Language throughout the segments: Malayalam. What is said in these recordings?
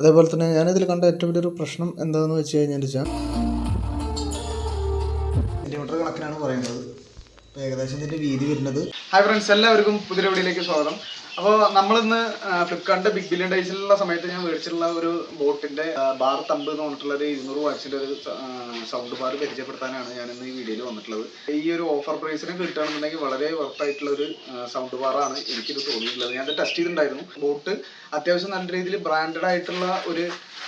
അതേപോലെ തന്നെ ഞാനിതിൽ കണ്ട ഏറ്റവും വലിയൊരു പ്രശ്നം എന്താണെന്ന് വെച്ച് കഴിഞ്ഞാൽ വെച്ചാൽ സെന്റിമീറ്റർ കണക്കിനാണ് പറയുന്നത്. ഏകദേശം ഇതിന്റെ വീതി വരുന്നത്. ഹായ് ഫ്രണ്ട്സ് എല്ലാവർക്കും പുതിയ വീഡിയോയിലേക്ക് സ്വാഗതം. അപ്പോൾ നമ്മളിന്ന് ഫ്ലിപ്കാർട്ടിന്റെ ബിഗ് ബില്യൺ ഡേയ്സിലുള്ള സമയത്ത് ഞാൻ മേടിച്ചിട്ടുള്ള ഒരു ബോട്ടിന്റെ ബാർ തമ്പ് എന്ന് പറഞ്ഞിട്ടുള്ള ഒരു ഇരുന്നൂറ് വാട്സിന്റെ ഒരു സൗണ്ട് ബാർ പരിചയപ്പെടുത്താനാണ് ഞാൻ ഇന്ന് ഈ വീഡിയോയിൽ വന്നിട്ടുള്ളത്. ഈ ഒരു ഓഫർ പ്രൈസിന് കിട്ടുകയാണെന്നുണ്ടെങ്കിൽ വളരെ വർത്തായിട്ടുള്ള ഒരു സൗണ്ട് ബാർ ബാറാണ് എനിക്കിത് തോന്നിയിട്ടുള്ളത്. ഞാൻ ടെസ്റ്റ് ചെയ്തിട്ടുണ്ടായിരുന്നു. ബോട്ട് അത്യാവശ്യം നല്ല രീതിയിൽ ബ്രാൻഡഡ് ആയിട്ടുള്ള ഒരു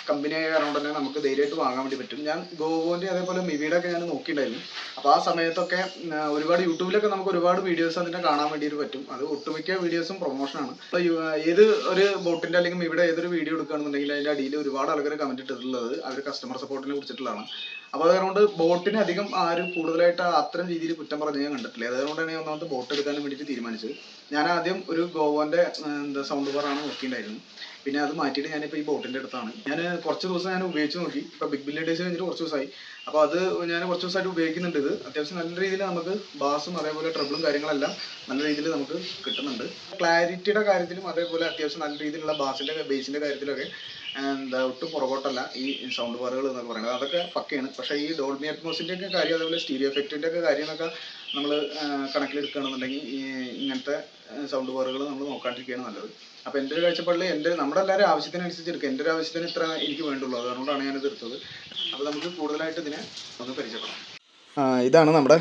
കമ്പനി ആയ കാരണം തന്നെ നമുക്ക് ധൈര്യമായിട്ട് വാങ്ങാൻ വേണ്ടി പറ്റും. ഞാൻ ഗോവോന്റെ അതേപോലെ മിവിയുടെ ഒക്കെ ഞാൻ നോക്കിയിട്ടുണ്ടായിരുന്നു. അപ്പോൾ ആ സമയത്തൊക്കെ ഒരുപാട് യൂട്യൂബിലൊക്കെ നമുക്ക് ഒരുപാട് വീഡിയോസ് അതിനെ കാണാൻ വേണ്ടിയിട്ട് പറ്റും. അത് ഒട്ടുമിക്ക വീഡിയോസും പ്രൊമോഷനാണ് അപ്പോൾ യു- ഏത് ഒരു ബോട്ടിന്റെ അല്ലെങ്കിൽ ഇവിടെ ഏതൊരു വീഡിയോ എടുക്കുകയാണെന്നുണ്ടെങ്കിൽ അതിന്റെ അടിയിൽ ഒരുപാട് ആൾക്കാർ കമന്റ് ഇട്ടിട്ടുള്ളത് അവർ കസ്റ്റമർ സപ്പോർട്ടിനെ കുറിച്ചിട്ടുള്ളതാണ്. അപ്പോൾ അതുകൊണ്ട് ബോട്ടിന് അധികം ആരും കൂടുതലായിട്ട് അത്തരം രീതിയിൽ കുറ്റം പറഞ്ഞ് ഞാൻ കണ്ടിട്ടില്ല. അതുകൊണ്ടാണ് ഞാൻ ഒന്നാമത്തെ ബോട്ട് എടുക്കാൻ വേണ്ടിയിട്ട് തീരുമാനിച്ചത്. ഞാൻ ആദ്യം ഒരു ഗോവന്റെ എന്താ സൗണ്ട് ബാറാണ് നോക്കിയിട്ടുണ്ടായിരുന്നു പിന്നെ അത് മാറ്റിയിട്ട് ഞാനിപ്പോൾ ഈ ബോട്ടിന്റെ അടുത്താണ്. ഞാൻ കുറച്ച് ദിവസം ഞാൻ ഉപയോഗിച്ച് നോക്കി. ഇപ്പോൾ ബിഗ് ബില്യൺ ഡേയ്സ് കഴിഞ്ഞിട്ട് കുറച്ച് ദിവസമായി അപ്പോൾ അത് ഞാൻ കുറച്ച് ദിവസമായിട്ട് ഉപയോഗിക്കുന്നുണ്ട് ഇത്. അത്യാവശ്യം നല്ല രീതിയിൽ നമുക്ക് ബാസും അതേപോലെ ട്രബിളും കാര്യങ്ങളെല്ലാം നല്ല രീതിയിൽ നമുക്ക് കിട്ടുന്നുണ്ട്. ക്ലാരിറ്റിയുടെ കാര്യത്തിലും അതേപോലെ അത്യാവശ്യം നല്ല രീതിയിലുള്ള ബാസിന്റെ ബേസിന്റെ കാര്യത്തിലൊക്കെ എന്താ ഒട്ടും പുറകോട്ടല്ല ഈ സൗണ്ട് ബാറുകൾ എന്നൊക്കെ പറയുന്നത്. അതൊക്കെ പക്കയാണ്. പക്ഷേ ഈ ഡോൾബി അറ്റ്മോസിന്റെ ഒക്കെ കാര്യം അതുപോലെ സ്റ്റീരിയോ എഫക്റ്റിന്റെ ഒക്കെ കാര്യം എന്നൊക്കെ നമ്മൾ കണക്കിലെടുക്കുകയാണെന്നുണ്ടെങ്കിൽ ഇങ്ങനത്തെ സൗണ്ട് ബാറുകൾ നമ്മൾ നോക്കാണ്ടിരിക്കുകയാണ് നല്ലത്. അപ്പോൾ എന്റെ ഒരു കാഴ്ചപ്പാടിൽ എന്റെ നമ്മുടെ എല്ലാവരും ആവശ്യത്തിനനുസരിച്ച് എടുക്കുക എന്റെ ഒരു ആവശ്യത്തിന് ഇത്ര എനിക്ക് വേണ്ടുള്ളൂ. അതുകൊണ്ടാണ് ഞാനിത് എടുത്തത്. അപ്പോൾ നമുക്ക് കൂടുതലായിട്ട് ഇതിനെ ഒന്ന് പരിചയപ്പെടാം. ഇതാണ് നമ്മുടെ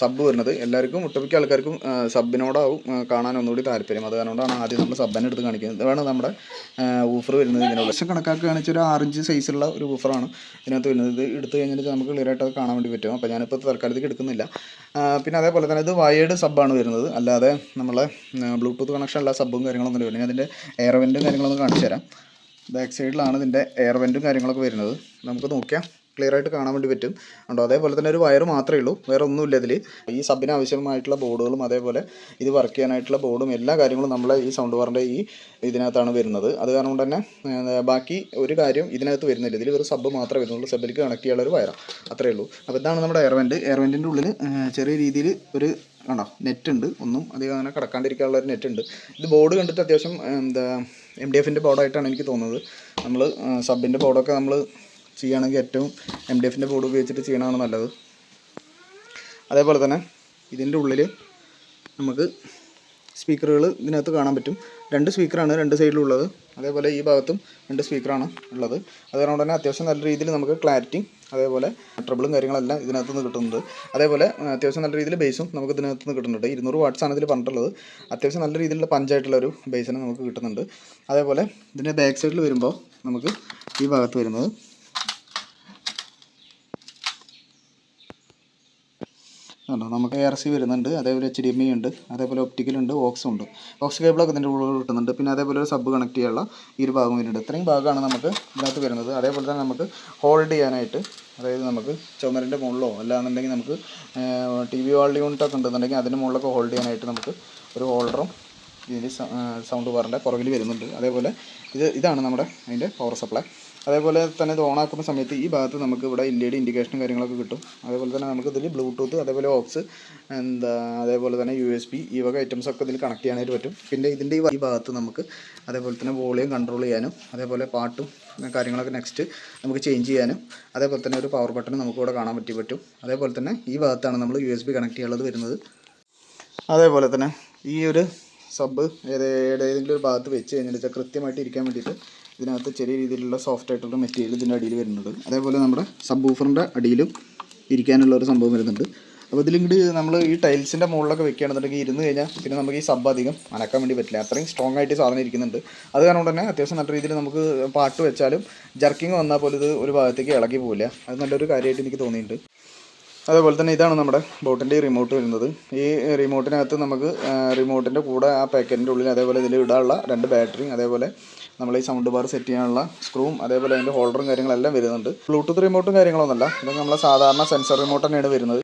സബ് വരുന്നത്. എല്ലാവർക്കും ഒട്ടുമിക്ക ആൾക്കാർക്കും സബിനോടാവും കാണാൻ ഒന്നുകൂടി താല്പര്യം. അത് കാരണമാണ് ആദ്യം നമ്മൾ സബ്ബനെ എടുത്ത് കാണിക്കുന്നത്. ഇതാണ് നമ്മുടെ ഊഫർ വരുന്നത് ഇതിനുള്ള. പക്ഷേ കണക്കാക്കുകയാണെന്ന് വെച്ചാൽ ഒരു ആറഞ്ച് സൈസുള്ള ഒരു ഊഫറാണ് ഇതിനകത്ത് വരുന്നത്. ഇത് എടുത്തു കഴിഞ്ഞാൽ നമുക്ക് ക്ലിയർ ആയിട്ട് കാണാൻ വേണ്ടി പറ്റും. അപ്പോൾ ഞാനിപ്പോൾ തൽക്കാലത്തേക്ക് എടുക്കുന്നില്ല. പിന്നെ അതേപോലെ തന്നെ ഇത് വയേർഡ് സബ്ബാണ് വരുന്നത്. അല്ലാതെ നമ്മളെ ബ്ലൂടൂത്ത് കണക്ഷൻ ഉള്ള സബ്ബും കാര്യങ്ങളൊന്നും വരുന്നത് അതിന്റെ എയർ വെന്റും കാര്യങ്ങളൊന്നും കാണിച്ചു തരാം. ബാക്ക് സൈഡിലാണ് ഇതിന്റെ എയർ വെന്റും കാര്യങ്ങളൊക്കെ വരുന്നത്. നമുക്ക് നോക്കിയാൽ ക്ലിയർ ആയിട്ട് കാണാൻ വേണ്ടി പറ്റും. ഉണ്ടോ അതേപോലെ തന്നെ ഒരു വയർ മാത്രമേ ഉള്ളൂ. വേറെ ഒന്നുമില്ല ഇതിൽ ഈ സബിന് ആവശ്യമായിട്ടുള്ള ബോർഡുകളും അതേപോലെ ഇത് വർക്ക് ചെയ്യാനായിട്ടുള്ള ബോർഡും എല്ലാ കാര്യങ്ങളും നമ്മളെ ഈ സൗണ്ട് ബാറിന്റെ ഈ ഇതിനകത്താണ് വരുന്നത്. അത് കാരണം കൊണ്ട് തന്നെ ബാക്കി ഒരു കാര്യം ഇതിനകത്ത് വരുന്നില്ല. ഇതിൽ ഒരു സബ് മാത്രമേ വരുന്നുള്ളൂ. സബിലേക്ക് കണക്ട് ചെയ്യാനുള്ള ഒരു വയറാണ് അത്രേ ഉള്ളൂ. അപ്പോൾ ഇതാണ് നമ്മുടെ എയർവെന്റ് എയർവെന്റിന്റെ ഉള്ളിൽ ചെറിയ രീതിയിൽ ഒരു കണ്ടോ നെറ്റ് ഉണ്ട്. ഒന്നും അധികം അങ്ങനെ കിടക്കാണ്ടിരിക്കാനുള്ള ഒരു നെറ്റ് ഉണ്ട്. ഇത് ബോർഡ് കണ്ടിട്ട് അത്യാവശ്യം എന്താ എം ഡി എഫിന്റെ ബോർഡായിട്ടാണ് എനിക്ക് തോന്നുന്നത്. നമ്മൾ സബിന്റെ ബോർഡൊക്കെ നമ്മൾ ചെയ്യുകയാണെങ്കിൽ ഏറ്റവും എം ഡി എഫിന്റെ ബോർഡ് ഉപയോഗിച്ചിട്ട് ചെയ്യണതാണ് നല്ലത്. അതേപോലെ തന്നെ ഇതിന്റെ ഉള്ളിൽ നമുക്ക് സ്പീക്കറുകൾ ഇതിനകത്ത് കാണാൻ പറ്റും. രണ്ട് സ്പീക്കറാണ് രണ്ട് സൈഡിലുള്ളത് അതേപോലെ ഈ ഭാഗത്തും രണ്ട് സ്പീക്കറാണ് ഉള്ളത്. അതുകൊണ്ട് തന്നെ അത്യാവശ്യം നല്ല രീതിയിൽ നമുക്ക് ക്ലാരിറ്റി അതേപോലെ ട്രബിളും കാര്യങ്ങളെല്ലാം ഇതിനകത്ത് നിന്ന് കിട്ടുന്നുണ്ട്. അതേപോലെ അത്യാവശ്യം നല്ല രീതിയിൽ ബേസും നമുക്ക് ഇതിനകത്ത് നിന്ന് കിട്ടുന്നുണ്ട്. ഇരുന്നൂറ് വാട്ട്സ് ആണ് ഇതിൽ പറഞ്ഞിട്ടുള്ളത്. അത്യാവശ്യം നല്ല രീതിയിലുള്ള പഞ്ചായിട്ടുള്ള ഒരു ബേസിന് നമുക്ക് കിട്ടുന്നുണ്ട്. അതേപോലെ ഇതിന്റെ ബാക്ക് സൈഡിൽ വരുമ്പോൾ നമുക്ക് ഈ ഭാഗത്ത് വരുന്നത് ഉണ്ടോ നമുക്ക് എ ആർ സി വരുന്നുണ്ട് അതേപോലെ എച്ച് ഡി എം ഐ ഉണ്ട് അതേപോലെ ഒപ്റ്റിക്കൽ ഉണ്ട് ഓക്സും ഉണ്ട്. ഓക്സ് കേബിളൊക്കെ ഇതിന്റെ ഉള്ളിൽ കിട്ടുന്നുണ്ട്. പിന്നെ അതേപോലെ ഒരു സബ് കണക്ട് ചെയ്യാനുള്ള ഈ ഒരു ഭാഗം വരുന്നുണ്ട് ഇത്രയും ഭാഗമാണ് നമുക്ക് ഇതിനകത്ത് വരുന്നത്. അതേപോലെ തന്നെ നമുക്ക് ഹോൾഡ് ചെയ്യാനായിട്ട് അതായത് നമുക്ക് ചുമരിന്റെ മുകളിലോ അല്ലാന്നുണ്ടെങ്കിൽ നമുക്ക് ടി വി വാൾഡ് യൂണിറ്റ് ഒക്കെ ഉണ്ടെന്നുണ്ടെങ്കിൽ അതിന് മുകളിലൊക്കെ ഹോൾഡ് ചെയ്യാനായിട്ട് നമുക്ക് ഒരു ഹോൾഡറും ഇതിന്റെ സൗണ്ട് ബാറിന്റെ പുറകിൽ വരുന്നുണ്ട്. അതേപോലെ ഇത് ഇതാണ് നമ്മുടെ അതിന്റെ പവർ സപ്ലൈ അതേപോലെ തന്നെ ഇത് ഓണാക്കുന്ന സമയത്ത് ഈ ഭാഗത്ത് നമുക്ക് ഇവിടെ എൽ ഇ ഡി ഇൻഡിക്കേഷനും കാര്യങ്ങളൊക്കെ കിട്ടും. അതേപോലെ തന്നെ നമുക്ക് ഇതിൽ ബ്ലൂടൂത്ത് അതേപോലെ ഓക്സ് എന്താ അതേപോലെ തന്നെ യു എസ് ബി ഈ വക ഐറ്റംസ് ഒക്കെ ഇതിൽ കണക്ട് ചെയ്യാനായിട്ട് പറ്റും. പിന്നെ ഇതിന്റെ ഈ ഭാഗത്ത് നമുക്ക് അതേപോലെ തന്നെ വോളിയം കൺട്രോൾ ചെയ്യാനും അതേപോലെ പാട്ടും കാര്യങ്ങളൊക്കെ നെക്സ്റ്റ് നമുക്ക് ചേഞ്ച് ചെയ്യാനും അതേപോലെ തന്നെ ഒരു പവർ ബട്ടൺ നമുക്ക് ഇവിടെ കാണാൻ പറ്റി പറ്റും. അതേപോലെ തന്നെ ഈ ഭാഗത്താണ് നമ്മൾ യു എസ് ബി കണക്ട് ചെയ്യാനുള്ളത് വരുന്നത്. അതേപോലെ തന്നെ ഈ ഒരു സബ് ഏത് ഏതെങ്കിലും ഒരു ഭാഗത്ത് വെച്ച് കഴിഞ്ഞാൽ കൃത്യമായിട്ട് ഇരിക്കാൻ വേണ്ടിയിട്ട് ഇതിനകത്ത് ചെറിയ രീതിയിലുള്ള സോഫ്റ്റ് ആയിട്ടുള്ള മെറ്റീരിയൽ ഇതിന്റെ അടിയിൽ വരുന്നുണ്ട് അതേപോലെ നമ്മുടെ സബ് ഊഫറിന്റെ അടിയിലും ഇരിക്കാനുള്ള ഒരു സംഭവം വരുന്നുണ്ട്. അപ്പോൾ ഇതിലിങ്ങോട്ട് നമ്മൾ ഈ ടൈൽസിന്റെ മുകളിലൊക്കെ വെക്കുകയാണെന്നുണ്ടെങ്കിൽ ഇരുന്ന് കഴിഞ്ഞാൽ പിന്നെ നമുക്ക് ഈ സബ് അധികം അനക്കാൻ വേണ്ടി പറ്റില്ല. അത്രയും സ്ട്രോങ് ആയിട്ട് സാധനം ഇരിക്കുന്നുണ്ട്. അത് കാരണം തന്നെ അത്യാവശ്യം നല്ല രീതിയിൽ നമുക്ക് പാട്ട് വെച്ചാലും ജർക്കിങ് വന്നാൽ പോലും ഇത് ഒരു ഭാഗത്തേക്ക് ഇളകി പോവില്ല. അത് നല്ലൊരു കാര്യമായിട്ട് എനിക്ക് തോന്നിയിട്ടുണ്ട്. അതേപോലെ തന്നെ ഇതാണ് നമ്മുടെ ബോട്ടിന്റെ റിമോട്ട് വരുന്നത്. ഈ റിമോട്ടിനകത്ത് നമുക്ക് റിമോട്ടിന്റെ കൂടെ ആ പാക്കറ്റിന്റെ ഉള്ളിൽ അതേപോലെ ഇതിൽ ഇടാനുള്ള രണ്ട് ബാറ്ററിയും അതേപോലെ നമ്മൾ ഈ സൗണ്ട് ബാർ സെറ്റ് ചെയ്യാനുള്ള സ്ക്രൂവും അതേപോലെ അതിന്റെ ഹോൾഡറും കാര്യങ്ങളെല്ലാം വരുന്നുണ്ട്. ബ്ലൂടൂത്ത് റിമോട്ടും കാര്യങ്ങളൊന്നുമല്ല. ഇത് നമ്മളെ സാധാരണ സെൻസർ റിമോട്ട് തന്നെയാണ് വരുന്നത്.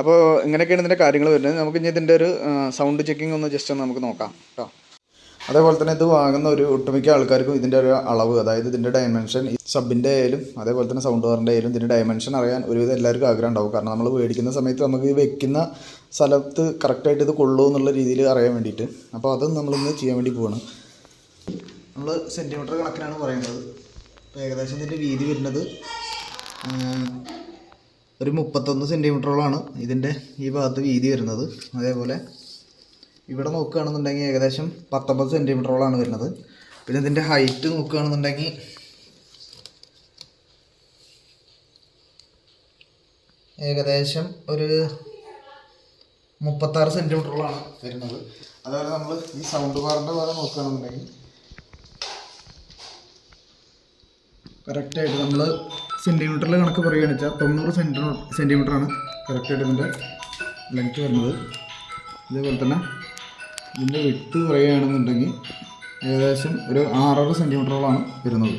അപ്പോൾ ഇങ്ങനെയൊക്കെയാണ് ഇതിന്റെ കാര്യങ്ങൾ വരുന്നത്. നമുക്ക് ഇനി ഇതിന്റെ ഒരു സൗണ്ട് ചെക്കിംഗ് ഒന്ന് ജസ്റ്റ് ഒന്ന് നമുക്ക് നോക്കാം. കേട്ടോ അതേപോലെ തന്നെ ഇത് വാങ്ങുന്ന ഒരു ഒട്ടുമിക്ക ആൾക്കാർക്കും ഇതിന്റെ ഒരു അളവ് അതായത് ഇതിന്റെ ഡയമെൻഷൻ സബിന്റെ ആയാലും അതേപോലെ തന്നെ സൗണ്ട് ബാറിന്റെ ആയാലും ഇതിന്റെ ഡയമെൻഷൻ അറിയാൻ ഒരുവിധം എല്ലാവർക്കും ആഗ്രഹം ഉണ്ടാവും. കാരണം നമ്മൾ മേടിക്കുന്ന സമയത്ത് നമുക്ക് ഈ വെക്കുന്ന സ്ഥലത്ത് കറക്റ്റായിട്ട് ഇത് കൊള്ളൂ എന്നുള്ള രീതിയിൽ അറിയാൻ വേണ്ടിയിട്ട്. അപ്പോൾ അതും നമ്മളിന്ന് ചെയ്യാൻ വേണ്ടി പോവാണ്. നമ്മൾ സെന്റിമീറ്റർ കണക്കിനാണ് പറയുന്നത്. അപ്പോൾ ഏകദേശം ഇതിന്റെ വീതി വരുന്നത് ഒരു മുപ്പത്തൊന്ന് സെന്റിമീറ്ററോളാണ് ഇതിന്റെ ഈ ഭാഗത്ത് വീതി വരുന്നത്. അതേപോലെ ഇവിടെ നോക്കുകയാണെന്നുണ്ടെങ്കിൽ ഏകദേശം പത്തൊമ്പത് സെന്റിമീറ്ററോളാണ് വരുന്നത്. പിന്നെ ഇതിന്റെ ഹൈറ്റ് നോക്കുകയാണെന്നുണ്ടെങ്കിൽ ഏകദേശം ഒരു മുപ്പത്താറ് സെന്റിമീറ്ററോളാണ് വരുന്നത്. അതായത് നമ്മൾ ഈ സൗണ്ട് ബാറിന്റെ പോലെ നോക്കുകയാണെന്നുണ്ടെങ്കിൽ കറക്റ്റായിട്ട് നമ്മൾ സെന്റിമീറ്ററിൽ കണക്ക് പറയുകയാണെന്ന് വെച്ചാൽ തൊണ്ണൂറ് സെന്റി സെന്റിമീറ്ററാണ് കറക്റ്റായിട്ട് ഇതിന്റെ ലെങ്ത് വരുന്നത്. ഇതേപോലെ തന്നെ ഇതിന്റെ വിട്ട് പറയുകയാണെന്നുണ്ടെങ്കിൽ ഏകദേശം ഒരു ആറര സെന്റിമീറ്ററോളാണ് വരുന്നത്.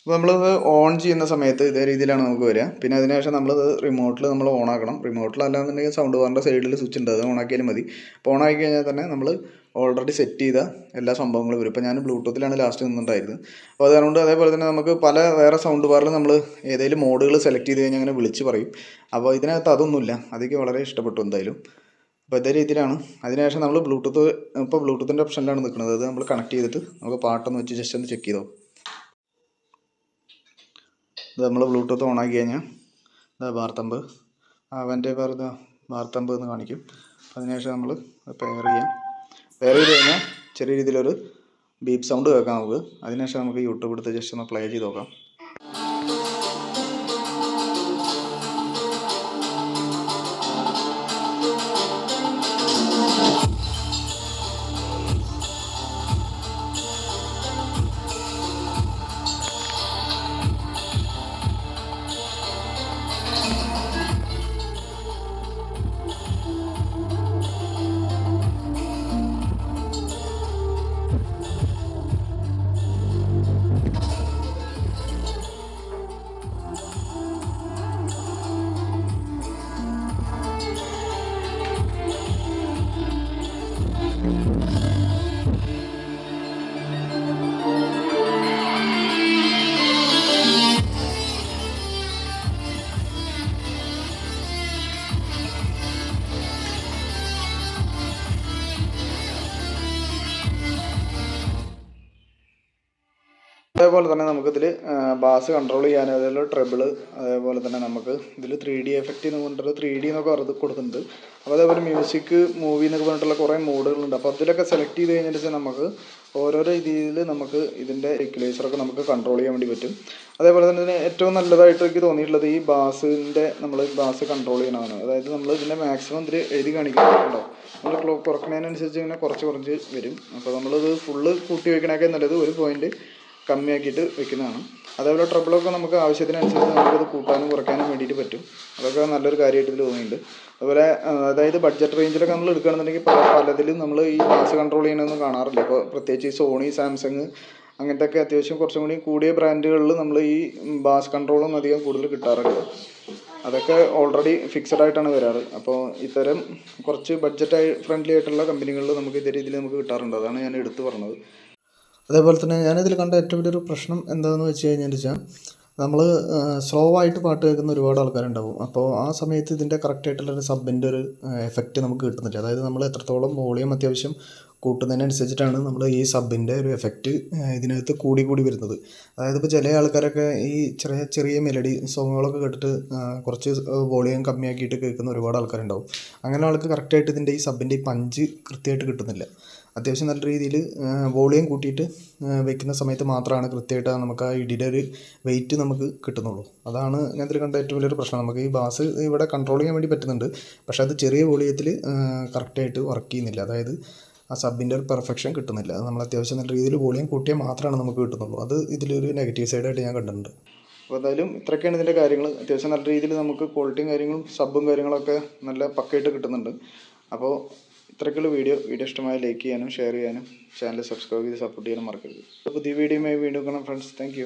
അപ്പോൾ നമ്മളിത് ഓൺ ചെയ്യുന്ന സമയത്ത് ഇതേ രീതിയിലാണ് നമുക്ക് വരിക. പിന്നെ അതിനുശേഷം നമ്മളിത് റിമോട്ടിൽ നമ്മൾ ഓൺ ആക്കണം. റിമോട്ടിൽ അല്ലാന്നുണ്ടെങ്കിൽ സൗണ്ട് ബാറിന്റെ സൈഡിൽ സ്വിച്ച് ഉണ്ട്. അത് ഓൺ ആക്കിയാലും മതി. അപ്പോൾ ഓൺ ആക്കി കഴിഞ്ഞാൽ തന്നെ നമ്മൾ ഓൾറെഡി സെറ്റ് ചെയ്ത എല്ലാ സംഭവങ്ങളും വരും. ഇപ്പോൾ ഞാൻ ബ്ലൂടൂത്തിലാണ് ലാസ്റ്റ് നിന്നിട്ടുണ്ടായിരുന്നത്. അപ്പോൾ അതുകൊണ്ട് അതേപോലെ തന്നെ നമുക്ക് പല വേറെ സൗണ്ട് ബാറിൽ നമ്മൾ ഏതെങ്കിലും മോഡുകൾ സെലക്ട് ചെയ്ത് കഴിഞ്ഞാൽ അങ്ങനെ വിളിച്ച് പറയും. അപ്പോൾ ഇതിനകത്ത് അതൊന്നുമില്ല. അതൊക്കെ വളരെ ഇഷ്ടപ്പെട്ടു എന്തായാലും. അപ്പോൾ ഇതേ രീതിയിലാണ്. അതിനുശേഷം നമ്മൾ ബ്ലൂടൂത്ത് ഇപ്പോൾ ബ്ലൂടൂത്തിന്റെ ഓപ്ഷനിലാണ് നിൽക്കുന്നത്. അത് നമ്മൾ കണക്ട് ചെയ്തിട്ട് നമുക്ക് പാട്ടൊന്ന് വെച്ച് ജസ്റ്റ് ഒന്ന് ചെക്ക് ചെയ്തോ ഇത് നമ്മൾ ബ്ലൂടൂത്ത് ഓൺ ആക്കി കഴിഞ്ഞാൽ ഇതാ വാർത്തമ്പ്. അവന്റെ പറഞ്ഞ വാർത്തമ്പ് എന്ന് കാണിക്കും. അതിനുശേഷം നമ്മൾ പെയർ ചെയ്യാം. പെയർ ചെയ്ത് കഴിഞ്ഞാൽ ചെറിയ രീതിയിലൊരു ബീപ്പ് സൗണ്ട് കേൾക്കാം നമുക്ക്. അതിനുശേഷം നമുക്ക് യൂട്യൂബ് എടുത്ത് ജസ്റ്റ് ഒന്ന് പ്ലേ ചെയ്ത് നോക്കാം. അതേപോലെ തന്നെ നമുക്കിതിൽ ബാസ് കൺട്രോൾ ചെയ്യാനും അതേപോലെ ട്രബിൾ അതേപോലെ തന്നെ നമുക്ക് ഇതിൽ ത്രീ ഡി എഫക്റ്റ് എന്ന് പറഞ്ഞിട്ട് ത്രീ ഡി എന്നൊക്കെ പറഞ്ഞ് കൊടുക്കുന്നുണ്ട്. അപ്പോൾ അതേപോലെ മ്യൂസിക് മൂവി എന്നൊക്കെ പറഞ്ഞിട്ടുള്ള കുറേ മോഡുകളുണ്ട് അപ്പോൾ അതിലൊക്കെ സെലക്ട് ചെയ്ത് കഴിഞ്ഞിട്ട് നമുക്ക് ഓരോരോ രീതിയിൽ നമുക്ക് ഇതിന്റെ ഇക്വലൈസറൊക്കെ നമുക്ക് കൺട്രോൾ ചെയ്യാൻ വേണ്ടി പറ്റും. അതേപോലെ തന്നെ ഏറ്റവും നല്ലതായിട്ട് എനിക്ക് തോന്നിയിട്ടുള്ളത് ഈ ബാസിന്റെ നമ്മൾ ബാസ് കൺട്രോൾ ചെയ്യണതാണ്. അതായത് നമ്മൾ ഇതിന്റെ മാക്സിമം ഇതിൽ എഴുതി കാണിക്കുന്നുണ്ടോ? നമ്മൾ ക്ലോക്ക് കുറക്കുന്നതിനനുസരിച്ച് ഇങ്ങനെ കുറച്ച് കുറച്ച് വരും. അപ്പോൾ നമ്മളിത് ഫുള്ള് കൂട്ടി വയ്ക്കണേക്കാൾ നല്ലത് ഒരു പോയിന്റ് കമ്മിയാക്കിയിട്ട് വെക്കുന്നതാണ്. അതേപോലെ ട്രബിളൊക്കെ നമുക്ക് ആവശ്യത്തിനനുസരിച്ച് നമുക്കത് കൂട്ടാനും കുറയ്ക്കാനും വേണ്ടിയിട്ട് പറ്റും. അതൊക്കെ നല്ലൊരു കാര്യമായിട്ട് ഇതിൽ തോന്നിയിട്ടുണ്ട്. അതുപോലെ അതായത് ബഡ്ജറ്റ് റേഞ്ചിലൊക്കെ നമ്മൾ എടുക്കുകയാണെന്നുണ്ടെങ്കിൽ പല പലതിലും നമ്മൾ ഈ മാസ് കൺട്രോൾ ചെയ്യണമെന്ന് കാണാറില്ല. ഇപ്പോൾ പ്രത്യേകിച്ച് ഈ സോണി സാംസങ് അങ്ങനത്തെ ഒക്കെ അത്യാവശ്യം കുറച്ചും കൂടി കൂടിയ ബ്രാൻഡുകളിൽ നമ്മൾ ഈ ബാസ് കൺട്രോളും അധികം കൂടുതൽ കിട്ടാറുണ്ട്. അതൊക്കെ ഓൾറെഡി ഫിക്സഡ് ആയിട്ടാണ് വരാറ്. അപ്പോൾ ഇത്തരം കുറച്ച് ബഡ്ജറ്റ് ഫ്രണ്ട്ലി ആയിട്ടുള്ള കമ്പനികളിൽ നമുക്ക് ഇതേ രീതിയിൽ നമുക്ക് കിട്ടാറുണ്ട്. അതാണ് ഞാൻ എടുത്തു പറഞ്ഞത്. അതേപോലെ തന്നെ ഞാനിതിൽ കണ്ട ഏറ്റവും വലിയൊരു പ്രശ്നം എന്താണെന്ന് വെച്ച് കഴിഞ്ഞാൽ വെച്ചാൽ നമ്മൾ സ്ലോ ആയിട്ട് പാട്ട് കേൾക്കുന്ന ഒരുപാട് ആൾക്കാരുണ്ടാവും. അപ്പോൾ ആ സമയത്ത് ഇതിന്റെ കറക്റ്റായിട്ടുള്ളൊരു സബിന്റെ ഒരു എഫക്റ്റ് നമുക്ക് കിട്ടുന്നില്ല. അതായത് നമ്മൾ എത്രത്തോളം വോളിയം അത്യാവശ്യം കൂട്ടുന്നതിനനുസരിച്ചിട്ടാണ് നമ്മൾ ഈ സബിന്റെ ഒരു എഫക്റ്റ് ഇതിനകത്ത് കൂടി കൂടി വരുന്നത്. അതായത് ഇപ്പോൾ ചില ആൾക്കാരൊക്കെ ഈ ചെറിയ ചെറിയ മെലഡി സോങ്ങുകളൊക്കെ കേട്ടിട്ട് കുറച്ച് വോളിയം കമ്മിയാക്കിയിട്ട് കേൾക്കുന്ന ഒരുപാട് ആൾക്കാരുണ്ടാവും. അങ്ങനെ ആൾക്ക് കറക്റ്റായിട്ട് ഇതിന്റെ ഈ സബിന്റെ ഈ പഞ്ച് കൃത്യമായിട്ട് കിട്ടുന്നില്ല. അത്യാവശ്യം നല്ല രീതിയിൽ വോളിയം കൂട്ടിയിട്ട് വെക്കുന്ന സമയത്ത് മാത്രമാണ് കൃത്യമായിട്ട് നമുക്ക് ആ ഇടിയുടെ ഒരു വെയിറ്റ് നമുക്ക് കിട്ടുന്നുള്ളൂ. അതാണ് ഞാൻ ഇതിൽ കണ്ട ഏറ്റവും വലിയൊരു പ്രശ്നം. നമുക്ക് ഈ ബാസ് ഇവിടെ കൺട്രോൾ ചെയ്യാൻ വേണ്ടി പറ്റുന്നുണ്ട്. പക്ഷേ അത് ചെറിയ വോളിയത്തിൽ കറക്റ്റായിട്ട് വർക്ക് ചെയ്യുന്നില്ല. അതായത് ആ സബിന്റെ ഒരു പെർഫെക്ഷൻ കിട്ടുന്നില്ല. അത് നമ്മൾ അത്യാവശ്യം നല്ല രീതിയിൽ വോളിയം കൂട്ടിയാൽ മാത്രമാണ് നമുക്ക് കിട്ടുന്നുള്ളൂ. അത് ഇതിലൊരു നെഗറ്റീവ് സൈഡായിട്ട് ഞാൻ കണ്ടിട്ടുണ്ട്. അപ്പോൾ എന്തായാലും ഇത്രയൊക്കെയാണ് ഇതിന്റെ കാര്യങ്ങൾ. അത്യാവശ്യം നല്ല രീതിയിൽ നമുക്ക് ക്വാളിറ്റിയും കാര്യങ്ങളും സബും കാര്യങ്ങളൊക്കെ നല്ല പക്കയായിട്ട് കിട്ടുന്നുണ്ട്. അപ്പോൾ ഇത്രയ്ക്കുള്ള വീഡിയോ വീഡിയോ ഇഷ്ടമായ ലൈക്ക് ചെയ്യാനും ഷെയർ ചെയ്യാനും ചാനൽ സബ്സ്ക്രൈബ് ചെയ്ത് സപ്പോർട്ട് ചെയ്യാനും മറക്കരുത്. പുതിയ വീഡിയോയുമായി വീണ്ടും കാണാം ഫ്രണ്ട്സ് താങ്ക്